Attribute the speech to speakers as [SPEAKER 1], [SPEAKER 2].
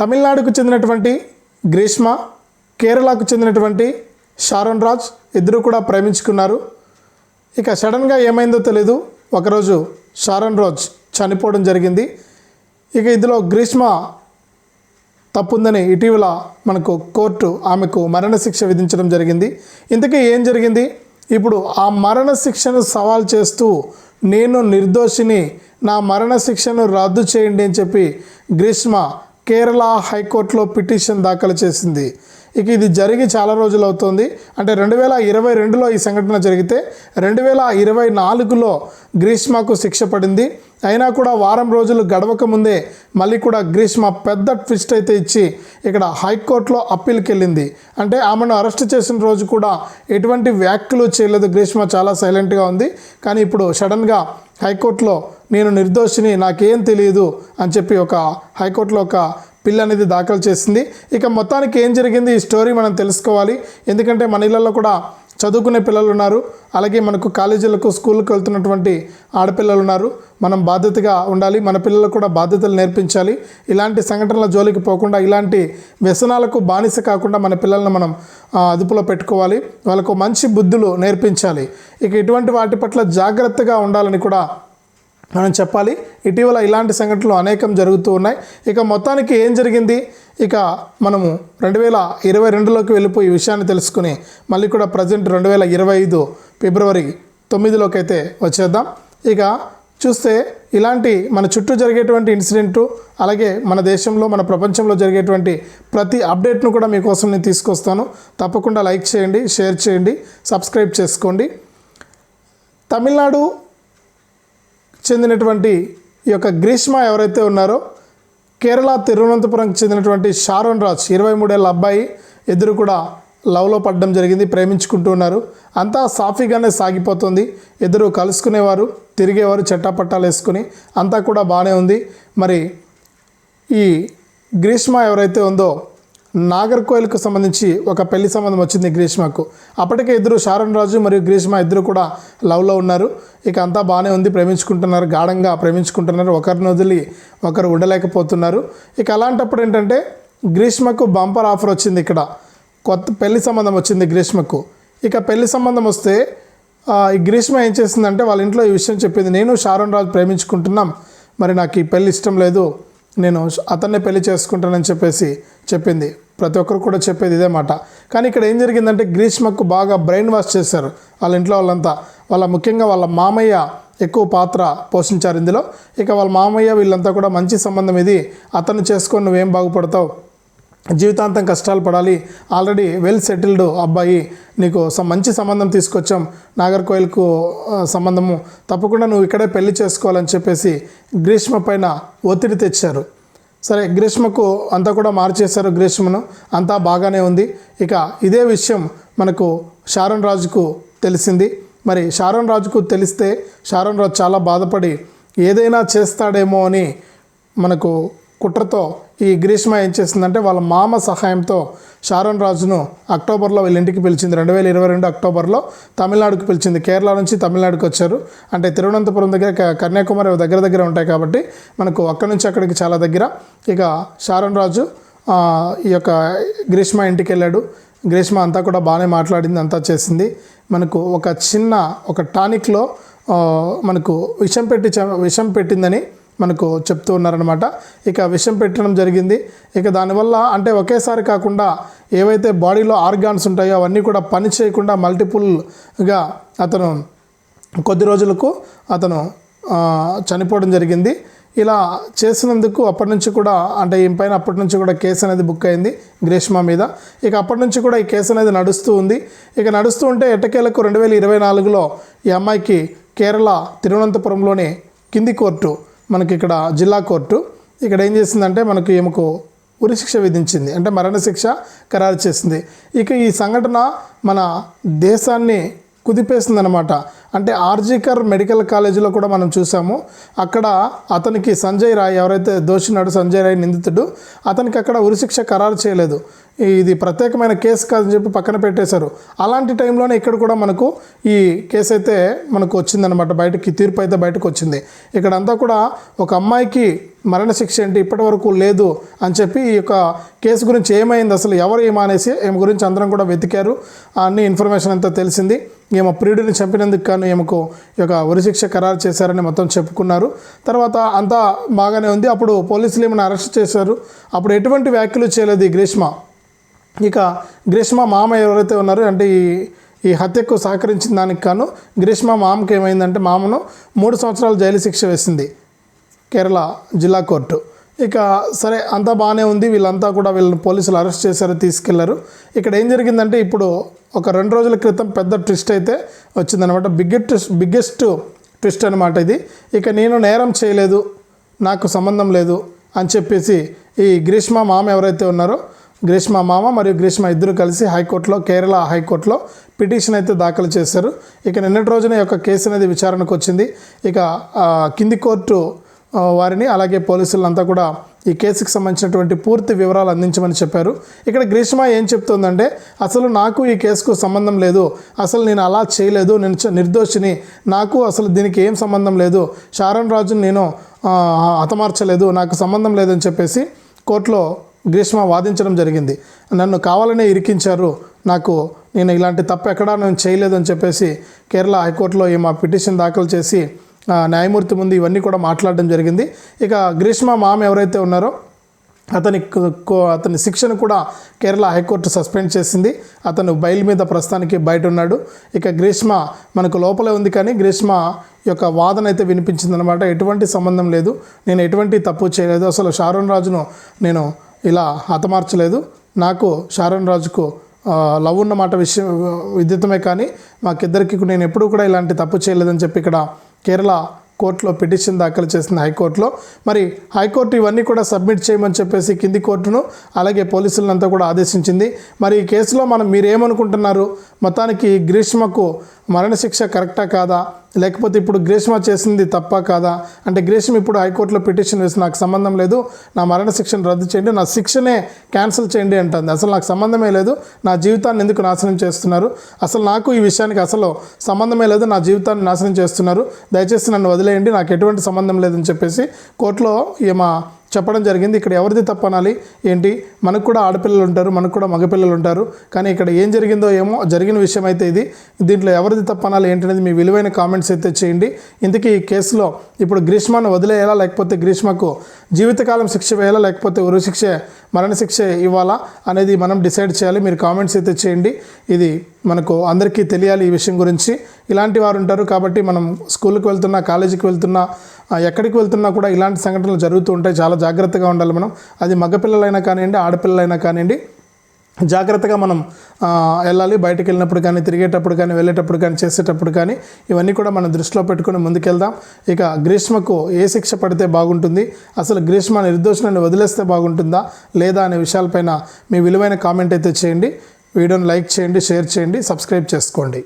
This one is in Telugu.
[SPEAKER 1] తమిళనాడుకు చెందినటువంటి గ్రీష్మ కేరళకు చెందినటువంటి షారోన్ రాజ్ ఇద్దరు కూడా ప్రేమించుకున్నారు. ఇక సడన్గా ఏమైందో తెలీదు. ఒకరోజు షారోన్ రాజ్ చనిపోవడం జరిగింది. ఇక ఇందులో గ్రీష్మ తప్పుందని ఇటీవల మనకు కోర్టు ఆమెకు మరణశిక్ష విధించడం జరిగింది. ఇంతకీ ఏం జరిగింది? ఇప్పుడు ఆ మరణశిక్షను సవాల్ చేస్తూ నేను నిర్దోషిని నా మరణశిక్షను రద్దు చేయండి అని చెప్పి గ్రీష్మ కేరళ హైకోర్టులో పిటిషన్ దాఖలు చేసింది. ఇక ఇది జరిగి చాలా రోజులు అవుతుంది. అంటే రెండు వేల ఇరవై రెండులో ఈ సంఘటన జరిగితే రెండు వేల ఇరవై నాలుగులో గ్రీష్మకు శిక్ష పడింది. అయినా కూడా వారం రోజులు గడవక ముందే మళ్ళీ కూడా గ్రీష్మ పెద్ద ట్విస్ట్ అయితే ఇచ్చి ఇక్కడ హైకోర్టులో అప్పీల్కి వెళ్ళింది అంటే ఆమెను అరెస్ట్ చేసిన రోజు కూడా ఎటువంటి వ్యాఖ్యలు చేయలేదు. గ్రీష్మ చాలా సైలెంట్గా ఉంది. కానీ ఇప్పుడు సడన్గా హైకోర్టులో నేను నిర్దోషిని నాకేం తెలియదు అని చెప్పి ఒక హైకోర్టులో ఒక పిల్ అనేది దాఖలు చేసింది. ఇక మొత్తానికి ఏం జరిగింది? ఈ స్టోరీ మనం తెలుసుకోవాలి. ఎందుకంటే మన ఇళ్ళల్లో కూడా చదువుకునే పిల్లలు ఉన్నారు. అలాగే మనకు కాలేజీలకు స్కూళ్ళకు వెళ్తున్నటువంటి ఆడపిల్లలు ఉన్నారు మనం బాధ్యతగా ఉండాలి. మన పిల్లలకు కూడా బాధ్యతలు నేర్పించాలి. ఇలాంటి సంఘటనల జోలికి పోకుండా ఇలాంటి వ్యసనాలకు బానిస కాకుండా మన పిల్లల్ని మనం అదుపులో పెట్టుకోవాలి. వాళ్ళకు మంచి బుద్ధులు నేర్పించాలి. ఇక ఇటువంటి వాటి పట్ల జాగ్రత్తగా ఉండాలని కూడా మనం చెప్పాలి. ఇటీవల ఇలాంటి సంఘటనలు అనేకం జరుగుతూ ఉన్నాయి. ఇక మొత్తానికి ఏం జరిగింది? ఇక మనము రెండు వేల ఇరవై రెండులోకి వెళ్ళిపోయి ఈ విషయాన్ని తెలుసుకుని మళ్ళీ కూడా ప్రజెంట్ రెండు వేల ఇరవై ఐదు ఫిబ్రవరి తొమ్మిదిలోకి అయితే వచ్చేద్దాం. ఇక చూస్తే ఇలాంటి మన చుట్టూ జరిగేటువంటి ఇన్సిడెంటు అలాగే మన దేశంలో మన ప్రపంచంలో జరిగేటువంటి ప్రతి అప్డేట్ను కూడా మీకోసం నేను తీసుకొస్తాను. తప్పకుండా లైక్ చేయండి షేర్ చేయండి సబ్స్క్రైబ్ చేసుకోండి. తమిళనాడు చెందినటువంటి ఈ యొక్క గ్రీష్మ ఎవరైతే ఉన్నారో కేరళ తిరువనంతపురంకి చెందినటువంటి షారోన్ రాజ్ ఇరవై మూడేళ్ళ అబ్బాయి ఇద్దరు కూడా లవ్లో పడడం జరిగింది ప్రేమించుకుంటూ ఉన్నారు. అంతా సాఫీగానే సాగిపోతుంది. ఇద్దరు కలుసుకునేవారు తిరిగేవారు చట్టాపట్టాలు వేసుకుని అంతా కూడా బాగానే ఉంది. మరి ఈ గ్రీష్మ ఎవరైతే ఉందో నాగర్కోయిల్కు సంబంధించి ఒక పెళ్ళి సంబంధం వచ్చింది గ్రీష్మకు. అప్పటికే ఇద్దరు షారణ్ రాజు మరియు గ్రీష్మ ఇద్దరు కూడా లవ్లో ఉన్నారు. ఇక అంతా బాగానే ఉంది ప్రేమించుకుంటున్నారు గాఢంగా ప్రేమించుకుంటున్నారు. ఒకరిని వదిలి ఒకరు ఉండలేకపోతున్నారు. ఇక అలాంటప్పుడు ఏంటంటే గ్రీష్మకు బంపర్ ఆఫర్ వచ్చింది ఇక్కడ. కొత్త పెళ్ళి సంబంధం వచ్చింది గ్రీష్మకు. ఇక పెళ్ళి సంబంధం వస్తే ఈ గ్రీష్మ ఏం చేసిందంటే వాళ్ళ ఇంట్లో ఈ విషయం చెప్పింది. నేను షారోన్ రాజు ప్రేమించుకుంటున్నాం. మరి నాకు ఈ పెళ్ళి ఇష్టం లేదు. నేను అతన్నే పెళ్ళి చేసుకుంటానని చెప్పేసి చెప్పింది. ప్రతి ఒక్కరు కూడా చెప్పేది ఇదే మాట. కానీ ఇక్కడ ఏం జరిగిందంటే గ్రీష్మకు బాగా బ్రెయిన్ వాష్ చేశారు వాళ్ళ ఇంట్లో వాళ్ళంతా. వాళ్ళ ముఖ్యంగా వాళ్ళ మామయ్య ఎక్కువ పాత్ర పోషించారు ఇందులో. ఇక వాళ్ళ మామయ్య వీళ్ళంతా కూడా మంచి సంబంధం ఇది. అతను చేసుకొని నువ్వేం బాగుపడతావు? జీవితాంతం కష్టాలు పడాలి. ఆల్రెడీ వెల్ సెటిల్డ్ అబ్బాయి. నీకు మంచి సంబంధం తీసుకొచ్చాం. నాగర్కోయిల్కు సంబంధము. తప్పకుండా నువ్వు ఇక్కడే పెళ్ళి చేసుకోవాలని చెప్పేసి గ్రీష్మ పైన ఒత్తిడి తెచ్చారు. సరే గ్రీష్మకు అంతా కూడా మార్చేశారు గ్రీష్మను. అంతా బాగానే ఉంది. ఇక ఇదే విషయం మనకు షారోన్ రాజుకు తెలిసింది. మరి షారోన్ రాజుకు తెలిస్తే షారోన్ రాజు చాలా బాధపడి ఏదైనా చేస్తాడేమో అని మనకు కుట్రతో ఈ గ్రీష్మ ఏం చేసిందంటే వాళ్ళ మామ సహాయంతో షారోన్ రాజును అక్టోబర్లో వీళ్ళ ఇంటికి పిలిచింది. రెండు వేల ఇరవై రెండు అక్టోబర్లో తమిళనాడుకు పిలిచింది. కేరళ నుంచి తమిళనాడుకు వచ్చారు. అంటే తిరువనంతపురం దగ్గర కన్యాకుమారి దగ్గర దగ్గర ఉంటాయి కాబట్టి మనకు అక్కడి నుంచి అక్కడికి చాలా దగ్గర. ఇక షారోన్ రాజు ఈ యొక్క గ్రీష్మ ఇంటికి వెళ్ళాడు. గ్రీష్మ అంతా కూడా బాగానే మాట్లాడింది అంతా చేసింది. మనకు ఒక చిన్న ఒక టానిక్లో మనకు విషం పెట్టి చ- విషం పెట్టిందని మనకు చెప్తూ ఉన్నారనమాట ఇక విషం పెట్టడం జరిగింది. ఇక దానివల్ల అంటే ఒకేసారి కాకుండా ఏవైతే బాడీలో ఆర్గాన్స్ ఉంటాయో అవన్నీ కూడా పని చేయకుండా మల్టిపుల్గా అతను కొద్ది రోజులకు అతను చనిపోవడం జరిగింది. ఇలా చేసినందుకు అప్పటి నుంచి కూడా అంటే ఈ పైన అప్పటి నుంచి కూడా కేసు అనేది బుక్ అయింది గ్రీష్మ మీద. ఇక అప్పటి నుంచి కూడా ఈ కేసు అనేది నడుస్తూ ఉంది. ఇక నడుస్తూ ఉంటే ఎట్టకేలకు రెండు వేల ఇరవై నాలుగులో ఈ అమ్మాయికి కేరళ తిరువనంతపురంలోని కింది కోర్టు మనకి ఇక్కడ జిల్లా కోర్టు ఇక్కడ ఏం చేసిందంటే మనకి ఈమెకు ఉరిశిక్ష విధించింది. అంటే మరణశిక్ష ఖరారు చేసింది. ఇక ఈ సంఘటన మన దేశాన్ని కుదిపేసిందనమాట. అంటే ఆర్జీకర్ మెడికల్ కాలేజీలో కూడా మనం చూసాము. అక్కడ అతనికి సంజయ్ రాయ్ ఎవరైతే దోషినాడు సంజయ్ రాయ్ నిందితుడు అతనికి అక్కడ ఉరిశిక్ష ఖరారు చేయలేదు. ఇది ప్రత్యేకమైన కేసు కాదని చెప్పి పక్కన పెట్టేశారు. అలాంటి టైంలోనే ఇక్కడ కూడా మనకు ఈ కేసు అయితే మనకు వచ్చిందనమాట. బయటకి తీర్పు అయితే బయటకు వచ్చింది. ఇక్కడంతా కూడా ఒక అమ్మాయికి మరణశిక్ష ఏంటి ఇప్పటి వరకు లేదు అని చెప్పి ఈ యొక్క కేసు గురించి ఏమైంది అసలు ఎవరు ఏమనేసి ఏమి గురించి అందరం కూడా వెతికారు అన్ని ఇన్ఫర్మేషన్ అంతా తెలిసింది. ఈమె ప్రియుడిని చంపినందుకు కానీ ఈమెకు ఈ యొక్క ఉరిశిక్ష ఖరారు చేశారని మొత్తం చెప్పుకున్నారు. తర్వాత అంతా బాగానే ఉంది. అప్పుడు పోలీసులు ఏమైనా అరెస్ట్ చేశారు? అప్పుడు ఎటువంటి వ్యాఖ్యలు చేయలేదు ఈ గ్రీష్మ? ఇక గ్రీష్మ మామ ఎవరైతే ఉన్నారో అంటే ఈ ఈ హత్యకు సహకరించిన దానికి కాను గ్రీష్మ మామకి ఏమైందంటే మామను మూడు సంవత్సరాలు జైలు శిక్ష వేసింది కేరళ జిల్లా కోర్టు. ఇక సరే అంతా బాగానే ఉంది. వీళ్ళంతా కూడా వీళ్ళని పోలీసులు అరెస్ట్ చేశారు తీసుకెళ్ళారు. ఇక్కడ ఏం జరిగిందంటే ఇప్పుడు ఒక రెండు రోజుల క్రితం పెద్ద ట్విస్ట్ అయితే వచ్చిందనమాట బిగ్గెస్ట్ బిగ్గెస్ట్ ట్విస్ట్ అనమాట ఇది. ఇక నేను నేరం చేయలేదు నాకు సంబంధం లేదు అని చెప్పేసి ఈ గ్రీష్మ మామ ఎవరైతే ఉన్నారో గ్రీష్మ మామ మరియు గ్రీష్మ ఇద్దరు కలిసి హైకోర్టులో కేరళ హైకోర్టులో పిటిషన్ అయితే దాఖలు చేశారు. ఇక నిన్నటి రోజున యొక్క కేసు అనేది విచారణకు వచ్చింది. ఇక కింది కోర్టు వారిని అలాగే పోలీసులంతా కూడా ఈ కేసుకు సంబంధించినటువంటి పూర్తి వివరాలు అందించమని చెప్పారు. ఇక్కడ గ్రీష్మ ఏం చెప్తుందంటే అసలు నాకు ఈ కేసుకు సంబంధం లేదు అసలు నేను అలా చేయలేదు నేను నిర్దోషిని నాకు అసలు దీనికి ఏం సంబంధం లేదు షారణ్ రాజుని నేను హతమార్చలేదు నాకు సంబంధం లేదని చెప్పేసి కోర్టులో గ్రీష్మ వాదించడం జరిగింది. నన్ను కావాలనే ఇరికించారు నాకు నేను ఇలాంటి తప్పు ఎక్కడా నేను చేయలేదని చెప్పేసి కేరళ హైకోర్టులో ఈమె పిటిషన్ దాఖలు చేసి న్యాయమూర్తి ముందు ఇవన్నీ కూడా మాట్లాడడం జరిగింది. ఇక గ్రీష్మ మామ ఎవరైతే ఉన్నారో అతని అతని శిక్షను కూడా కేరళ హైకోర్టు సస్పెండ్ చేసింది. అతను బయలు మీద ప్రస్తుతానికి బయట ఉన్నాడు. ఇక గ్రీష్మ మనకు లోపలే ఉంది కానీ గ్రీష్మ యొక్క వాదన అయితే వినిపించిందనమాట ఎటువంటి సంబంధం లేదు. నేను ఎటువంటి తప్పు చేయలేదు. అసలు షారోన్ రాజును నేను ఇలా హతమార్చలేదు. నాకు షారోన్ రాజుకు లవ్ ఉన్నమాట విషయం విదితమే కానీ మాకిద్దరికి నేను ఎప్పుడూ కూడా ఇలాంటి తప్పు చేయలేదని చెప్పి ఇక్కడ కేరళ కోర్టులో పిటిషన్ దాఖలు చేసింది హైకోర్టులో. మరి హైకోర్టు ఇవన్నీ కూడా సబ్మిట్ చేయమని చెప్పేసి కింది కోర్టును అలాగే పోలీసులంతా కూడా ఆదేశించింది. మరి ఈ కేసులో మనం మీరేమనుకుంటున్నారు? మొత్తానికి గ్రీష్మకు మరణశిక్ష కరెక్టా కాదా? లేకపోతే ఇప్పుడు గ్రీష్మ చేసింది తప్ప కాదా? అంటే గ్రీష్మ ఇప్పుడు హైకోర్టులో పిటిషన్ వేసి నాకు సంబంధం లేదు నా మరణ శిక్షను రద్దు చేయండి నా శిక్షనే క్యాన్సిల్ చేయండి అంటుంది. అసలు నాకు సంబంధమే లేదు నా జీవితాన్ని ఎందుకు నాశనం చేస్తున్నారు? అసలు నాకు ఈ విషయానికి అసలు సంబంధమే లేదు నా జీవితాన్ని నాశనం చేస్తున్నారు. దయచేసి నన్ను వదిలేయండి నాకు ఎటువంటి సంబంధం లేదని చెప్పేసి కోర్టులో ఈమె చెప్పడం జరిగింది. ఇక్కడ ఎవరిది తప్పనాలి ఏంటి? మనకు కూడా ఆడపిల్లలు ఉంటారు మనకు కూడా మగపిల్లలు ఉంటారు. కానీ ఇక్కడ ఏం జరిగిందో ఏమో జరిగిన విషయం అయితే ఇది. దీంట్లో ఎవరిది తప్పనాలి ఏంటనేది మీ విలువైన కామెంట్స్ అయితే చేయండి. ఇంతకీ ఈ కేసులో ఇప్పుడు గ్రీష్మను వదిలేయాలా? లేకపోతే గ్రీష్మకు జీవితకాలం శిక్ష వేయాలా? లేకపోతే ఉరిశిక్ష మరణశిక్ష ఇవ్వాలా? అనేది మనం డిసైడ్ చేయాలి. మీరు కామెంట్స్ అయితే చేయండి. ఇది మనకు అందరికీ తెలియాలి ఈ విషయం గురించి. ఇలాంటి వారు ఉంటారు కాబట్టి మనం స్కూల్కి వెళ్తున్నా కాలేజీకి వెళ్తున్నా ఎక్కడికి వెళ్తున్నా కూడా ఇలాంటి సంఘటనలు జరుగుతూ ఉంటాయి. చాలా జాగ్రత్తగా ఉండాలి మనం. అది మగపిల్లలైనా కానివ్వండి ఆడపిల్లలైనా కానివ్వండి జాగ్రత్తగా మనం వెళ్ళాలి. బయటకు వెళ్ళినప్పుడు కానీ తిరిగేటప్పుడు కానీ వెళ్ళేటప్పుడు కానీ చేసేటప్పుడు కానీ ఇవన్నీ కూడా మనం దృష్టిలో పెట్టుకుని ముందుకెళ్దాం. ఇక గ్రీష్మకు ఏ శిక్ష పడితే బాగుంటుంది? అసలు గ్రీష్మ నిర్దోషణని వదిలేస్తే బాగుంటుందా? లేదా అనే విషయాలపైన మీ విలువైన కామెంట్ అయితే చేయండి. వీడియోని లైక్ చేయండి షేర్ చేయండి సబ్స్క్రైబ్ చేసుకోండి.